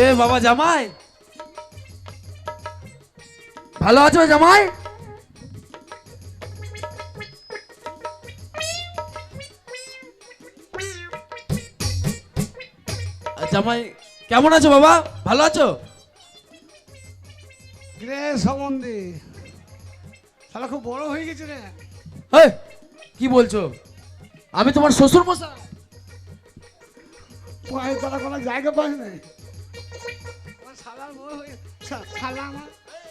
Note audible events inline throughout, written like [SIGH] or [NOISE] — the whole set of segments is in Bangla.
এ বাবা জামাই। ভালো আছো জামাই? আর জামাই কেমন আছো বাবা? ভালো আছো? রে সম্বন্ধে শালা খুব বড় হয়ে গেছে রে। এই, কি বলছো? আমি তোমার শ্বশুর মশাই পায়ে তারা কোনো জায়গা পাস না হয়ে শালা আমার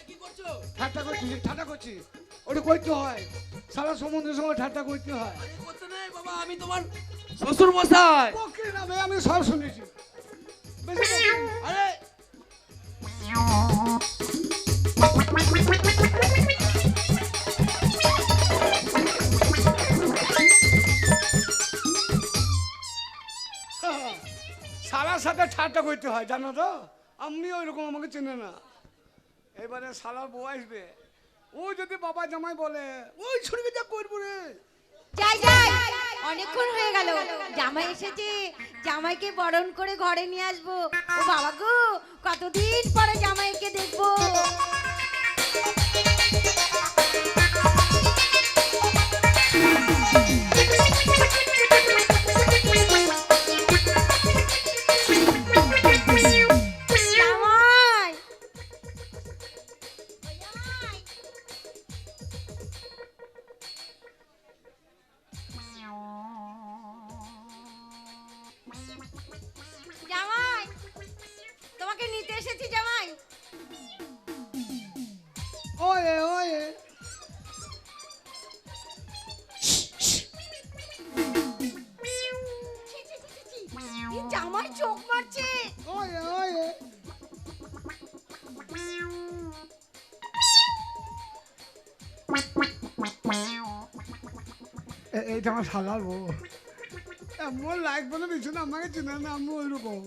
কি করছ? ঠাট্টা ঠাট্টা ওটা করতে হয়। শালা সমুদ্রের সময় ঠাট্টা করতে হয়। করতে নেই বাবা আমি তোমার শ্বশুর মশাই পক্ষে না ভাই আমি সব শুনেছি। বেশি বকরি না। আরে। শালার সাথে ঠাট্টা করতে হয় জানো তো? আমি ওইরকম আমাকে চেনে না। এবারে সালার বউ আসবে। ও যদি বাবা জামাই বলে, ওই ছুটকে যা করব রে? যাই যাই। অনেকক্ষণ হয়ে গেল। জামাই এসেছে। জামাইকে বরণ করে ঘরে নিয়ে আসব। ও বাবা গো, কতদিন পরে জামাইকে দেখব? এসেছি জামাই। ওয়ে ওয়ে। জামাই চোখ মারছে। ওয়ে ওয়ে। এইটা আমার শালার বউ। এমন লাগবে না কিছু না আমাকে চিনে না আমি ওইরকম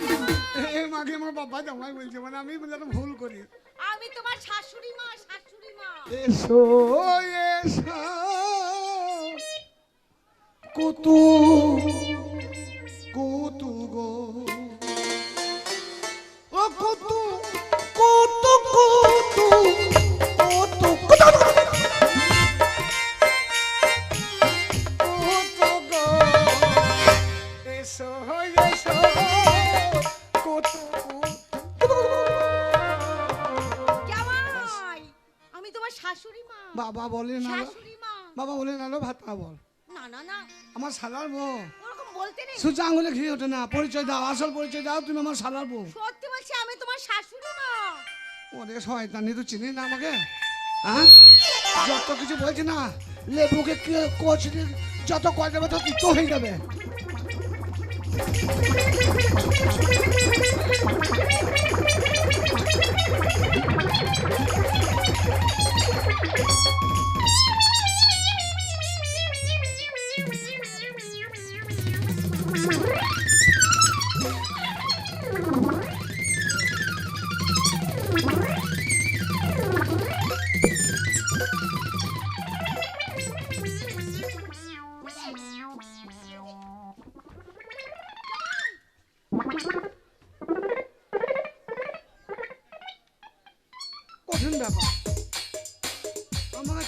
মাকে আমার বাবা জামাই বলছে মানে আমি যেন ভুল করি। আমি তোমার শাশুড়ি মা শাশুড়ি মা। এসো এসো। কুতু কুতু বাবা বলে না শাশুড়ি মা। বাবা বলে না ভাত খা বল। না না না। আমার শালার বউ। ওরকম বলতে নেই। সুচ আঙুলে ঘি ওঠে না। পরিচয় দাও আসল পরিচয় দাও তুমি আমার শালার বউ। সত্যি বলছি আমি তোমার শাশুড়ি মা। ওরে শয়তানি তো চিনি না আমাকে? হ্যাঁ? যত কিছু বলছি না লেবুকে কোচ যত কয় দেবে তো তিক্ত হয়ে যাবে।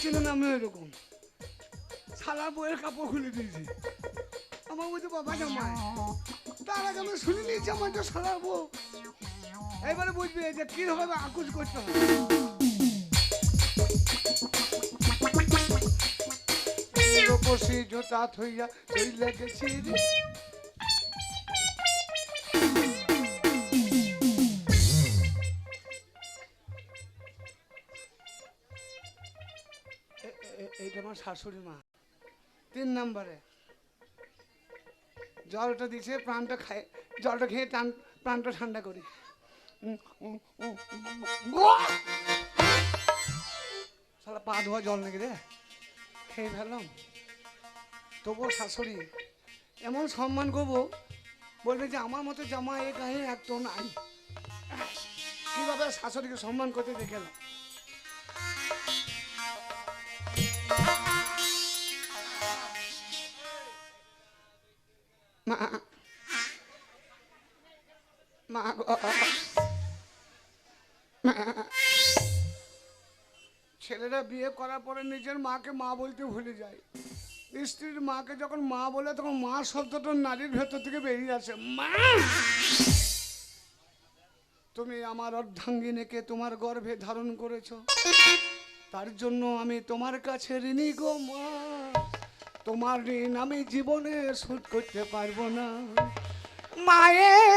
চেনে আমি এরকম। শালার বইয়ের কাপড় খুলে দিয়েছি। আমার বলছে বাবা জামাই। তার আগে আমি শুনে নিয়েছি আমার তো শালার বউ। এবারে বুঝবে যে কীভাবে আকুশ করতে হবে জোতা থইয়া চইলে গেছি আমার শাশুড়ি মা। তিন নম্বরে। জলটা দিছে, প্রাণটা খায়, জলটা খেয়ে টান, প্রাণটা ঠান্ডা করি! শালা পা ধোয়া জল নাকি রে? খেয়ে ফেললাম। তবুও শাশুড়ি এমন সম্মান করব, বলবে যে আমার মতো জামা এ গায়ে একদম নাই। কীভাবে শাশুড়িকে সম্মান করতে দেখেলাম মা মা ছেলেরা বিয়ে করার পরে নিজের মাকে মা বলতে ভুলে যায়। স্ত্রীর মাকে যখন মা বলে, তখন মা শব্দটা নারীর ভেতর থেকে বেরিয়ে আসে। মা! তুমি আমার অর্ধাঙ্গিনীকে তোমার গর্ভে ধারণ করেছ। তার জন্য আমি তোমার কাছে ঋণী গো, মা। তোমার ঋণ আমি জীবনে শোধ করতে পারব না। মায়ের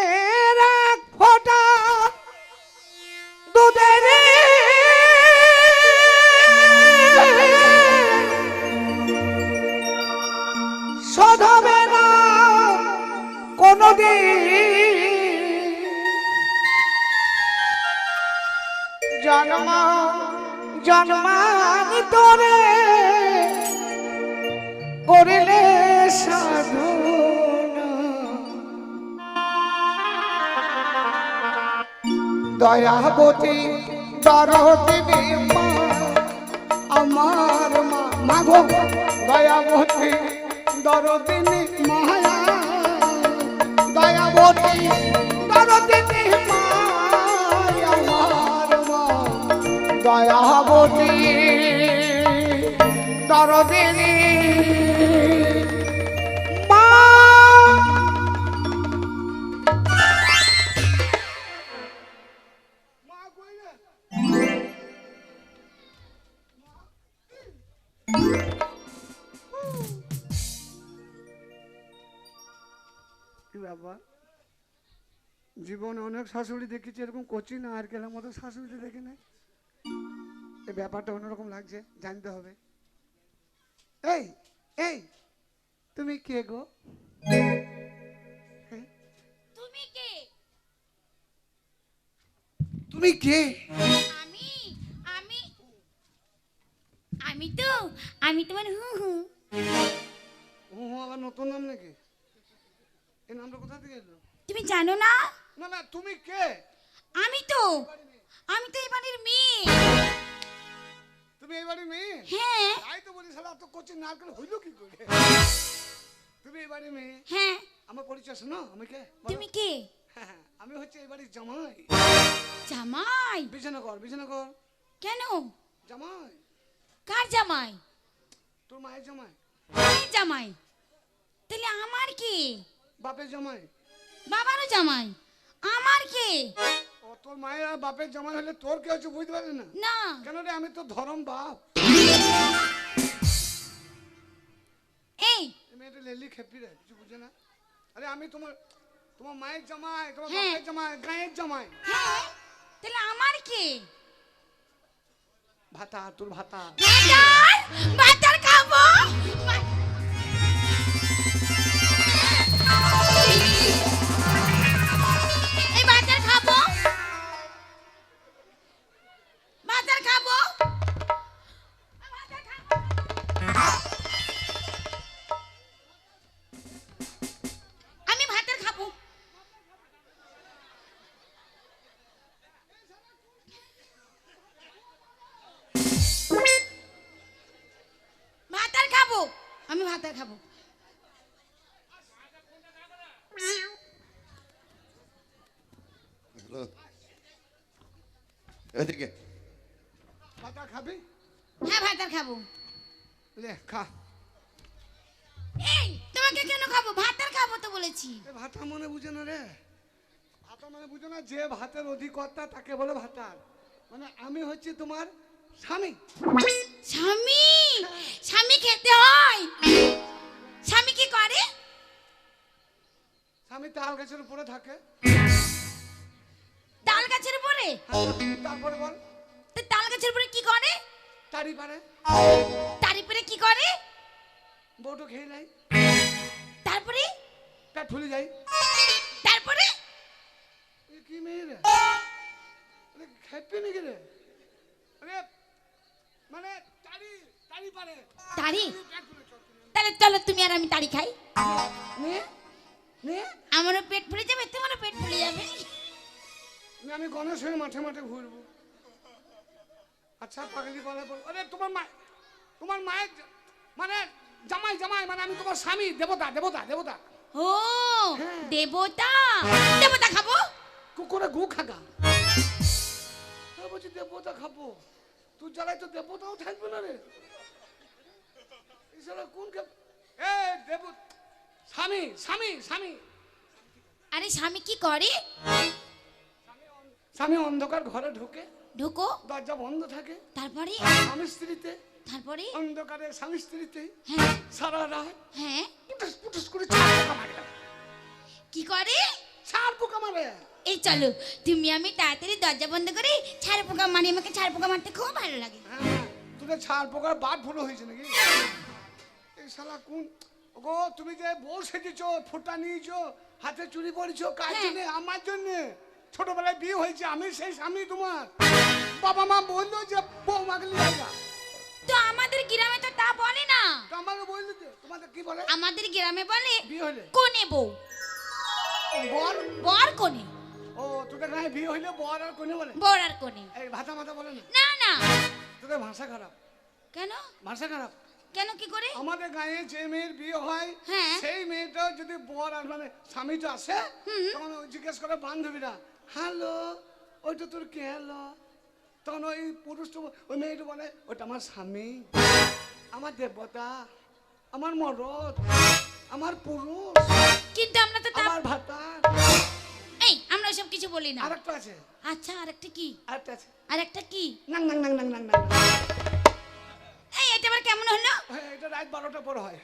দয়াবতী দরদিনী মা আমার মা মাগো দয়াবতী দরদিনী মায়া দয়াবতী দরদিনী মা আমার মা দয়াবতী কি ব্যাপার জীবনে অনেক শাশুড়ি দেখেছি এরকম করছি না আর কেলার মতো শাশুড়ি দেখি নাই। এই ব্যাপারটা অন্যরকম লাগছে জানতে হবে। এই এই তুমি কে গো? হ্যাঁ? তুমি কে? তুমি কে আমি আমি আমি তো আমি তোমার হু হু। ও আবার নতুন নাম নাকি? এই নামটা কোথা থেকে এলো? তুমি জানো না? না না তুমি কে? আমি তো আমি তো এই বাড়ির মেয়ে। তুমি এই বাড়ির মেয়ে? হ্যাঁ। তাই তো বলি শালা এত কচি নারকেল হইল কি করে? তুমি এই বাড়ির মেয়ে? হ্যাঁ। আমার পরিচয় শোনো আমি কে? তুমি কে? হ্যাঁ, হ্যাঁ, আমি হচ্ছে এই বাড়ির জামাই। জামাই? বিছানা কর বিছানা কর কেন? জামাই। কার জামাই? তোর মায়ের জামাই। মায়ের জামাই? তাহলে আমার কি? বাপের জামাই। বাবারও জামাই? আমার কি? ও তোর মায়ের আর বাপের জামাই হলে তোর কে হচ্ছে বুঝতে পারলি না? না। কেন রে আমি তো ধরম বাপ। এই মেয়েটা লেলি খেপি রে কিছু বুঝে না? আরে আমি তোমার তোমার মায়ের জামাই তোমার হ্যাঁ। বাপের জামাই গায়ের জামাই। হ্যাঁ। তাহলে আমার কে? ভাতা তোর ভাতা। ভাতা খাব? আমি ভাতার এদিকে। ভাতা খাবি? হ্যাঁ ভাতার খাব। লে খা। এই তোমাকে কেন খাব? ভাতার খাব তো বলেছি। ভাতা মনে বুঝে না রে। ভাতা মানে বুঝে না যে ভাতের অধিকর্তা তাকে বলে ভাতার মানে আমি হচ্ছে তোমার স্বামী। স্বামী? স্বামী খেতে হয়? কি করে? স্বামী তাল গাছের উপরে থাকে। তাল গাছের উপরে? তারপরে বল। তাল গাছের উপরে কি করে? তাড়ি পারে। তার উপরে কি করে? বউটো খেয়ে নেয়। তারপরে? পেট ফুলে যায়। তারপরে? এ কি মেয়ে রে? আরে খেপি নাকি রে? আরে মানে তাড়ি তাড়ি পারে। তারি? তাহলে চলো তুমি আর আমি তারি খাই। আমারও পেট ফুলে যাবে তোমারও পেট ফুলে যাবে। আমি গণেশ হয়ে মাঠে মাঠে ঘুরবো। আচ্ছা পাগলি বলে বল আরে তোমার মা তোমার মায়ের মানে জামাই জামাই মানে আমি তোমার স্বামী দেবতা দেবতা দেবতা। ও দেবতা? দেবতা খাব? কুকুরে গু খাগা। বলছি দেবতা খাব। তুই জ্বালাই তো দেবতাও থাকবে না রে। শালা কোন কে এ দেব স্বামী স্বামী স্বামী। আরে স্বামী কি করে? স্বামী অন্ধকার ঘরে ঢোকে। ঢুকো। দরজা বন্ধ থাকে। তারপরে? স্বামী স্ত্রীতে। তারপরে? অন্ধকারে স্বামী স্ত্রীতে। হ্যাঁ। সারা রাত হ্যাঁ। পুটুস পুটুস করে পোকা মারে। কি করে? ছাড় পোকা মারে। এই চলো তুমি আমি তাড়াতাড়ি দরজা বন্ধ করে ছাড় পোকা মারি আমাকে ছাড় পোকা মারতে খুব ভালো লাগে। হ্যাঁ তোদের ছাড় পোকার বাদ ফুলো হয়েছে নাকি? শালা কোন? গো তুমি যে বউ সেজেছো ফোঁটা নিয়েছো হাতে চুরি করেছ কার হ্যাঁ। জন্য? আমার জন্য? ছোটবেলায় বিয়ে হয়েছে আমি সেই স্বামী তোমার। বাবা মা বলল যে বউ মাগলি লাগা তো আমাদের গ্রামে তো তা বলে না। তো আমাকে বলল যে তোমাদের কি বলে? আমাদের গ্রামে বলে বিয়ে হলে। কোনে বউ। বর? বর কোনে ও তোদের গায়ে বিয়ে হইলে বর আর কোনে বলে? বর আর কোনে এই ভাতা মাথা বলে না। না না। তোদের ভাষা খারাপ। কেন? ভাষা খারাপ। কেন কি করে? আমাদের গায়ে যে মেয়ের বিয়ে হয় হ্যাঁ। সেই মেয়েটা যদি বর আর মানে স্বামীটা আসে তখন জিজ্ঞেস করে বান্ধবীরা হ্যালো ওইটা তোর কে হলো? তখন ওই পুরুষটা ওই মেয়েটা বলে ওটা আমার স্বামী আমার দেবতা আমার মরদ আমার পুরুষ কিন্তু আমরা তো আমার ভাতা এই আমরা সব কিছু বলি না। আরেকটা আছে। আচ্ছা আরেকটা কি? আরেকটা আছে। আরেকটা কি? নাং নাং নাং নাং নাং নাং। হ্যাঁ, এটা রাত বারোটা পর হয়।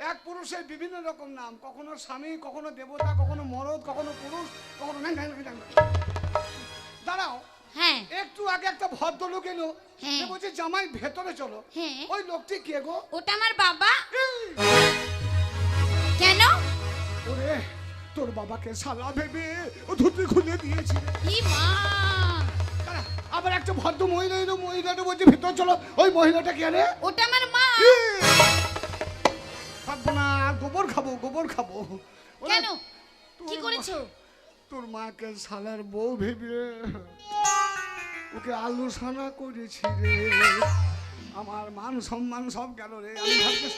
এক পুরুষের বিভিন্ন রকম নাম কখনো স্বামী কখনো দেবতা কখনো মরদ কখনো পুরুষ কখনো। দাঁড়াও হ্যাঁ। একটু আগে একটা ভদ্রলোক এলো হ্যাঁ। বলছে জামাই ভেতরে চলো। হ্যাঁ। ওই লোকটি কে গো? ওটা আমার বাবা। কেন? ওরে তোর বাবাকে সালা ভেবে ও ধুতি খুলে দিয়েছে। মা! আবার একটা ভদ্র মহিলা এলো মহিলাটা বলছে ভেতর চলো ওই মহিলাটা কে রে? ওটা আমার মা। থাকব না গোবর খাব গোবর খাব। কেন? কি করেছ? তোর মাকে শালার বউ ভেবে ওকে আলু সানা করেছি রে। আমার মান সম্মান সব গেল রে। আমি ভাবতে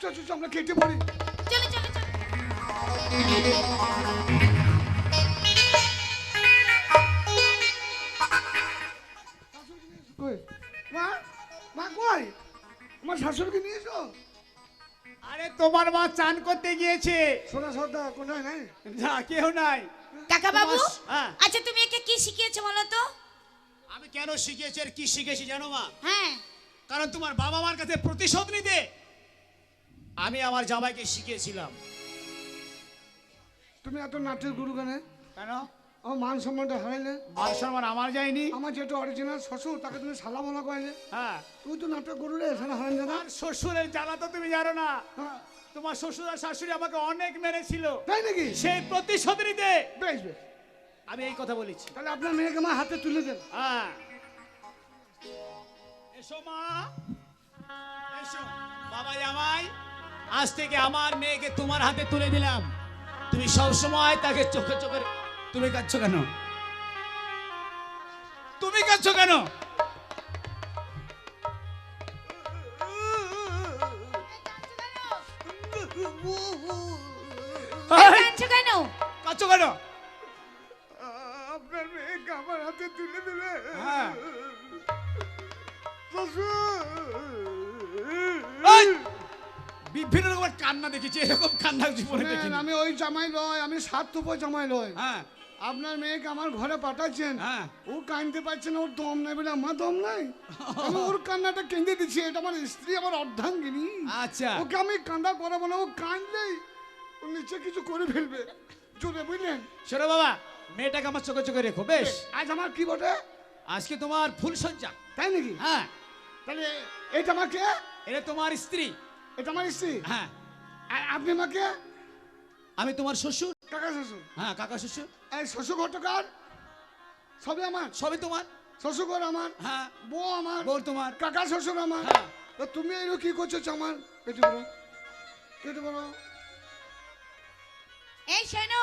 চ চ, চ, আমরা কেটে পড়ি। চলো চলো চলো। [LAUGHS] কই? মা মা কই? আমার শাশুড়িকে নিয়েছো আরে তোমার মা চান করতে গিয়েছে। সোনা সর্দা কোথায় নাই না কেউ নাই। কাকা বাবু হ্যাঁ। আচ্ছা তুমি একে কি শিখিয়েছো বলো তো? আমি কেন শিখেছি আর কি শিখেছি জানো মা? হ্যাঁ। কারণ তোমার বাবা মার কাছে প্রতিশোধ নিতে আমি আমার জামাইকে শিখিয়েছিলাম। তুমি এত নাটের গুরু কেন? কেন? আমার মান সম্মানটা হারাইলে মান সম্মান আমার যায়নি। আমার যেটা অরিজিনাল শ্বশুর তাকে তুমি বলা হ্যাঁ। তুই তো নাটক গুরু রে এখানে হারান দাদা শ্বশুরের জ্বালা তো তুমি জানো না। হ্যাঁ, তোমার শ্বশুর আর শাশুড়ি আমাকে অনেক মেরেছিল। তাই নাকি? সেই প্রতিশোধ নিতে বেশ বেশ। আমি এই কথা বলেছি। তাহলে আপনার মেয়েকে আমার হাতে তুলে দেন। হ্যাঁ। এসো মা। এসো। বাবা জামাই আজ থেকে আমার মেয়েকে তোমার হাতে তুলে দিলাম। তুমি সবসময় তাকে চোখে চোখে তুমি কাঁদছো কেন? তুমি কাঁদছো কেন? কাঁদছো কেন? কাঁদছো কেন? আপনার মেয়েকে আমার হাতে তুলে দেবে। হ্যাঁ। বিভিন্ন রকমের কান্না দেখেছি এরকম কান্না জীবনে শুনেন, দেখিনি। আমি ওই জামাই লয় আমি স্বার্থপ জামাই লয় হ্যাঁ। আপনার মেয়েকে আমার ঘরে পাঠাচ্ছেন। হ্যাঁ। ও কাঁদতে পারছে না ওর দম নাই বলে আমার দম নাই। আমি ওর কান্নাটা কেঁদে দিচ্ছি এটা আমার স্ত্রী আমার অর্ধাঙ্গিনী। আচ্ছা। ওকে আমি কান্দা করাবো না ও কাঁদলেই ও নিচে কিছু করে ফেলবে। জোরে বুঝলেন? শোনো বাবা মেয়েটাকে আমার চোখে চোখে রেখো বেশ আজ আমার কি বটে? আজকে তোমার ফুল সজ্জা। তাই নাকি? হ্যাঁ। তাহলে এটা আমাকে? এটা তোমার স্ত্রী। এটা আমার স্ত্রী? হ্যাঁ। আর আপনি আমাকে? আমি তোমার শ্বশুর। কাকা শ্বশুর। হ্যাঁ কাকা শ্বশুর। এই শ্বশুর ঘটকার সবই আমার। সবই তোমার? শ্বশুর আমার। হ্যাঁ। বউ আমার। বউ তোমার। কাকা শ্বশুর আমার। হ্যাঁ। তো তুমি এরকম কি করছ আমার? কেটে বলো। কেটে বলো। এই শোনো।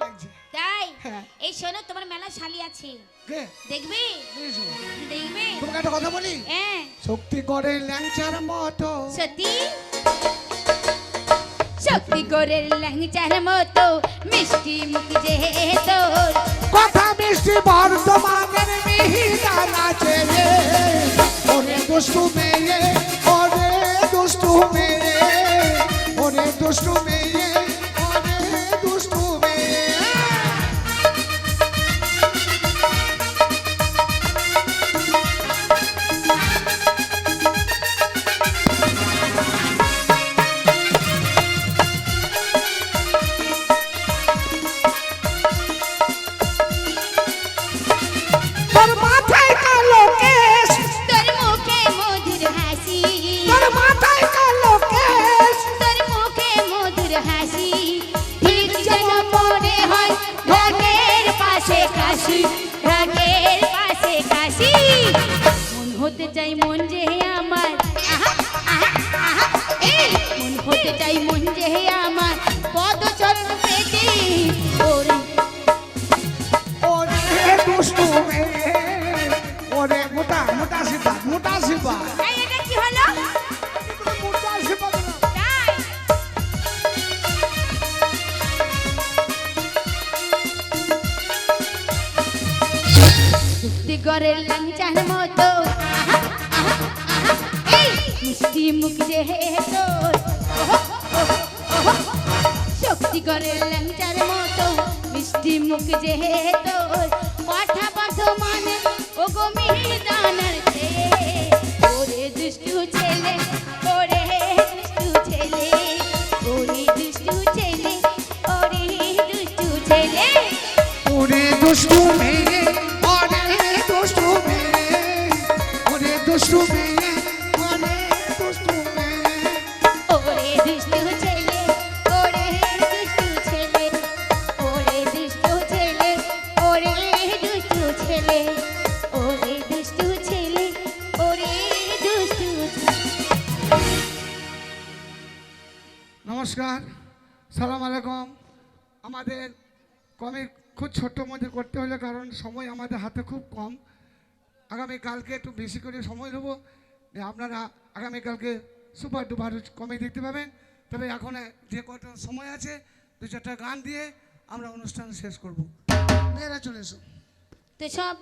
লাগছে। তাই? হ্যাঁ। এই শোনো তোমার মেলা শালি আছে। দেখবি? দেখবি? তোমাকে একটা কথা বলি? হ্যাঁ। শক্তি করে ল্যাংচার মতো। সত্যি? শক্তি করে ল্যাংচার মতো মিষ্টি মুখ যে তোর কথা মিষ্টি বর্তমানের মিহিদা নাচে রে ওরে দুষ্টু মেয়ে ওরে দুষ্টু মেয়ে ওরে দুষ্টু মেয়ে। চাই মন যে করে লাঞ্চার মতো, মিষ্টি মুখ যেহেতু তোর পাঠা পাঠ মানে ও গো মিহির দানার চেয়ে। নমস্কার, সালাম আলাইকুম। আমাদের কমিক খুব ছোট্ট মধ্যে করতে হলে কারণ সময় আমাদের হাতে খুব কম। আগামীকালকে একটু বেশি করে সময় দেবো। আপনারা আগামীকালকে সুপার ডুপার কমে দেখতে পাবেন। তবে এখন যে কটা সময় আছে, দু চারটা গান দিয়ে আমরা অনুষ্ঠান শেষ করব। মেয়েরা চলে এসো। তো সব